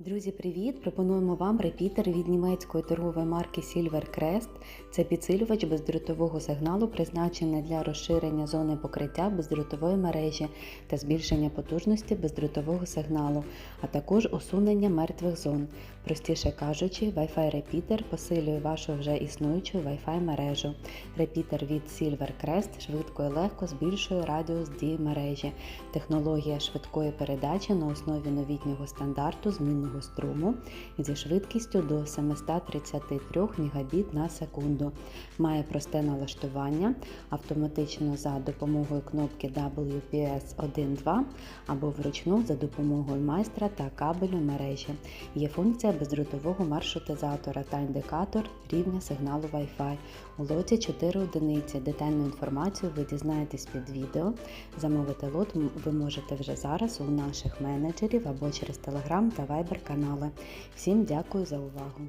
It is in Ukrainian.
Друзі, привіт! Пропонуємо вам репітер від німецької торгової марки Silvercrest. Це підсилювач бездротового сигналу, призначений для розширення зони покриття бездротової мережі та збільшення потужності бездротового сигналу, а також усунення мертвих зон. Простіше кажучи, Wi-Fi репітер посилює вашу вже існуючу Wi-Fi мережу. Репітер від Silvercrest швидко і легко збільшує радіус дії мережі. Технологія швидкої передачі на основі новітнього стандарту змінного струму зі швидкістю до 733 Мбіт на секунду. Має просте налаштування автоматично за допомогою кнопки WPS 1.2 або вручну за допомогою майстра та кабелю мережі. Є функція бездротового маршрутизатора та індикатор рівня сигналу Wi-Fi. У лоті 4 одиниці. Детальну інформацію ви дізнаєтесь під відео. Замовити лот ви можете вже зараз у наших менеджерів або через Telegram та Viber канали. Всім дякую за увагу!